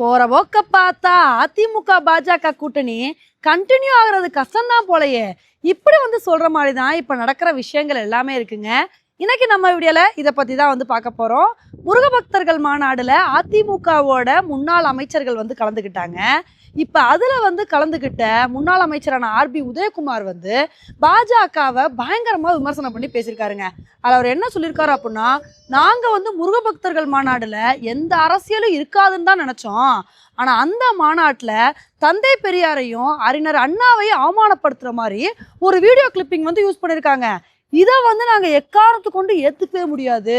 போற போக்க பார்த்தா அதிமுக பாஜக கூட்டணி கண்டினியூ ஆகுறது கஷ்டம்தான் போலயே. இப்படி வந்து சொல்ற மாதிரி தான் இப்ப நடக்கிற விஷயங்கள் எல்லாமே இருக்குங்க. இன்னைக்கு நம்ம வீடியோல இதை பத்தி தான் வந்து பார்க்க போறோம். முருகபக்தர்கள் மாநாடுல அதிமுகவோட முன்னாள் அமைச்சர்கள் வந்து கலந்துக்கிட்டாங்க. இப்போ அதில் வந்து கலந்துக்கிட்ட முன்னாள் அமைச்சரான ஆர்பி உதயகுமார் வந்து பாஜகவை பயங்கரமாக விமர்சனம் பண்ணி பேசியிருக்காருங்க. அதில் அவர் என்ன சொல்லியிருக்காரு அப்படின்னா நாங்கள் வந்து முருக பக்தர்கள் மாநாடில் எந்த அரசியலும் இருக்காதுன்னு தான் நினச்சோம். ஆனால் அந்த மாநாட்டில் தந்தை பெரியாரையும் அறிஞர் அண்ணாவையும் அவமானப்படுத்துகிற மாதிரி ஒரு வீடியோ கிளிப்பிங் வந்து யூஸ் பண்ணியிருக்காங்க. இதை வந்து நாங்கள் எக்காரணத்து கொண்டு ஏற்றுக்கவே முடியாது.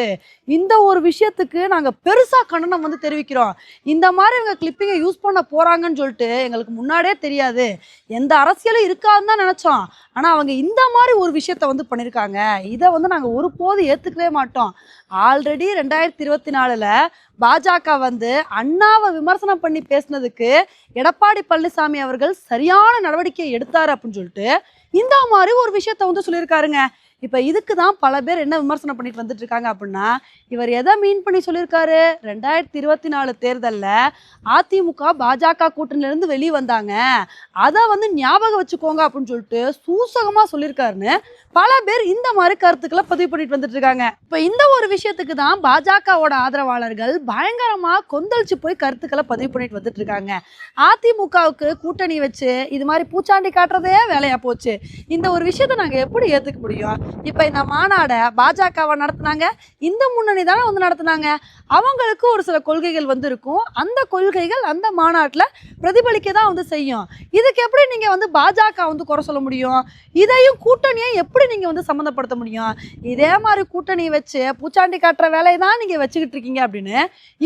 இந்த ஒரு விஷயத்துக்கு நாங்கள் பெருசாக கண்டனம் வந்து தெரிவிக்கிறோம். இந்த மாதிரி இவங்க கிளிப்பிங்கை யூஸ் பண்ண போகிறாங்கன்னு சொல்லிட்டு எங்களுக்கு முன்னாடியே தெரியாது. எந்த அரசியலும் இருக்காதுன்னு தான் நினச்சோம். ஆனால் அவங்க இந்த மாதிரி ஒரு விஷயத்த வந்து பண்ணியிருக்காங்க இதை வந்து நாங்கள் ஒருபோது ஏற்றுக்கவே மாட்டோம். ஆல்ரெடி ரெண்டாயிரத்தி இருபத்தி நாலில் பாஜக வந்து அண்ணாவை விமர்சனம் பண்ணி பேசினதுக்கு எடப்பாடி பழனிசாமி அவர்கள் சரியான நடவடிக்கை எடுத்தார் அப்படின்னு சொல்லிட்டு இந்த மாதிரி ஒரு விஷயத்த வந்து சொல்லியிருக்காருங்க. இப்போ இதுக்கு தான் பல பேர் என்ன விமர்சனம் பண்ணிட்டு வந்துட்டு இருக்காங்க அப்படின்னா இவர் எதை மீன் பண்ணி சொல்லியிருக்காரு? ரெண்டாயிரத்தி இருபத்தி நாலு தேர்தலில் அதிமுக பாஜக கூட்டணியிலேருந்து வெளியே வந்தாங்க. அதை வந்து ஞாபகம் வச்சுக்கோங்க அப்படின்னு சொல்லிட்டு சூசகமாக சொல்லியிருக்காருன்னு பல பேர் இந்த மாதிரி கருத்துக்களை பதிவு பண்ணிட்டு வந்துட்டு இருக்காங்க இப்போ இந்த ஒரு விஷயத்துக்கு தான் பாஜகவோட ஆதரவாளர்கள் பயங்கரமாக கொந்தளிச்சு போய் கருத்துக்களை பதிவு பண்ணிட்டு வந்துட்டு இருக்காங்க அதிமுகவுக்கு கூட்டணி வச்சு இது மாதிரி பூச்சாண்டி காட்டுறதே வேலையாக போச்சு. இந்த ஒரு விஷயத்தை நாங்கள் எப்படி ஏற்றுக்க முடியும்? இப்போ இந்த மாநாடை பாஜகவை நடத்துனாங்க. இந்த முன்னணி தானே வந்து நடத்துனாங்க. அவங்களுக்கு ஒரு சில கொள்கைகள் வந்து இருக்கும் அந்த கொள்கைகள் அந்த மாநாட்டில் பிரதிபலிக்க தான் வந்து செய்யும். இதுக்கு எப்படி நீங்கள் வந்து பாஜக வந்து குறை சொல்ல முடியும்? இதையும் கூட்டணியை எப்படி நீங்கள் வந்து சம்மந்தப்படுத்த முடியும்? இதே மாதிரி கூட்டணி வச்சு பூச்சாண்டி காட்டுற வேலையை தான் நீங்கள் வச்சுக்கிட்டு இருக்கீங்க அப்படின்னு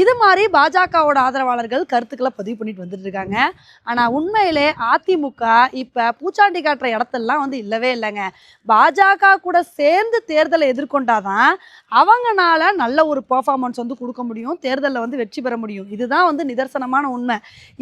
இது மாதிரி பாஜகவோட ஆதரவாளர்கள் கருத்துக்களை பதிவு பண்ணிட்டு வந்துட்டு இருக்காங்க. ஆனால் உண்மையிலே அதிமுக இப்போ பூச்சாண்டி காட்டுற இடத்தெல்லாம் வந்து இல்லவே இல்லைங்க. பாஜக கூட சேர்ந்து தேர்தலை எதிர்கொண்டாதான் அவங்கனால நல்ல ஒரு பர்ஃபார்மன்ஸ் வந்து கொடுக்க முடியும் தேர்தலில் வந்து வெற்றி பெற முடியும். இதுதான் வந்து நிதர்சனமான உண்மை.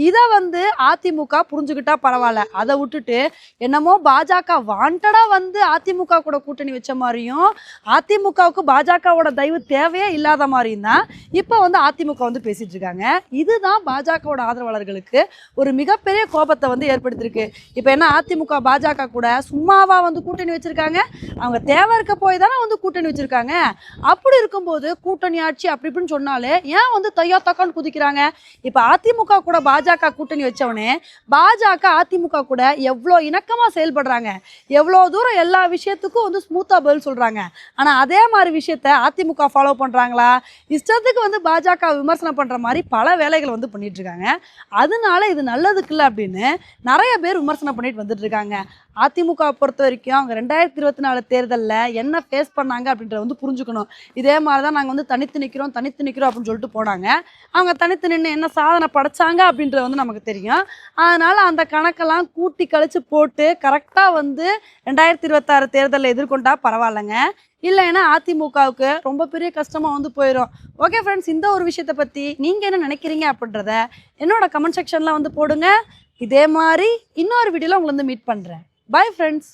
இதை வந்து அதிமுக புரிஞ்சுக்கிட்டா பரவாயில்ல. அதை விட்டுட்டு என்னமோ பாஜக வாண்டடாக வந்து அதிமுக கூட கூட்டணி வச்ச மாதிரியும் அதிமுகவுக்கு பாஜகவோட தயவு தேவையே இல்லாத மாதிரியும் தான் இப்போ வந்து அதிமுக வந்து பேசிட்டு இருக்காங்க. இதுதான் பாஜகவோட ஆதரவாளர்களுக்கு ஒரு மிகப்பெரிய கோபத்தை வந்து ஏற்படுத்தியிருக்கு. இப்போ என்ன அதிமுக பாஜக கூட சும்மாவா வந்து கூட்டணி வச்சிருக்காங்க. அவங்க தேவருக்கு போய் தானே வந்து கூட்டணி வச்சிருக்காங்க. அப்படி இருக்கும்போது கூட்டணி ஆட்சி அப்படி இப்படின்னு சொன்னாலே ஏன் வந்து தையா தக்கான்னு குதிக்கிறாங்க? இப்போ அதிமுக கூட பாஜக கூட்டணி வச்சவனே பாஜக அதிமுக கூட எவ்வளோ இணக்கமாக செயல்படுறாங்க. எவ்வளோ தூரம் எல்லா விஷயத்துக்கும் வந்து ஸ்மூத்தாக பதில் சொல்கிறாங்க ஆனால் அதே மாதிரி விஷயத்த அதிமுக ஃபாலோ பண்ணுறாங்களா இஷ்டத்துக்கு வந்து பாஜக விமர்சனம் பண்ணுற மாதிரி பல வேலைகள் வந்து பண்ணிட்டு இருக்காங்க. அதனால இது நல்லதுக்கு இல்லை அப்படின்னு நிறைய பேர் விமர்சனம் பண்ணிட்டு வந்துட்டு இருக்காங்க. அதிமுக பொறுத்த வரைக்கும் அவங்க ரெண்டாயிரத்தி இருபத்தி நாலு தேர்தலில் என்ன ஃபேஸ் பண்ணாங்க அப்படின்றத வந்து புரிஞ்சுக்கணும். இதே மாதிரி தான் நாங்கள் வந்து தனித்து நிற்கிறோம் தனித்து நிற்கிறோம் அப்படின்னு சொல்லிட்டு போனாங்க. அவங்க தனித்து நின்று என்ன சாதனை படைச்சாங்க அப்படின்றது வந்து நமக்கு தெரியும். அதனால் அந்த கணக்கெல்லாம் கூட்டி கழித்து போட்டு கரெக்டாக வந்து ரெண்டாயிரத்தி இருபத்தாறு தேர்தலில் எதிர்கொண்டா பரவாயில்லைங்க. இல்லைன்னா அதிமுகவுக்கு ரொம்ப பெரிய கஷ்டமாக வந்து போயிடும் ஓகே ஃப்ரெண்ட்ஸ் இந்த ஒரு விஷயத்தை பற்றி நீங்கள் என்ன நினைக்கிறீங்க அப்படின்றத என்னோட கமெண்ட் செக்ஷனில் வந்து போடுங்க. இதே மாதிரி இன்னொரு வீடியோவில் உங்களை வந்து மீட் பண்ணுறேன் பை ஃப்ரெண்ட்ஸ்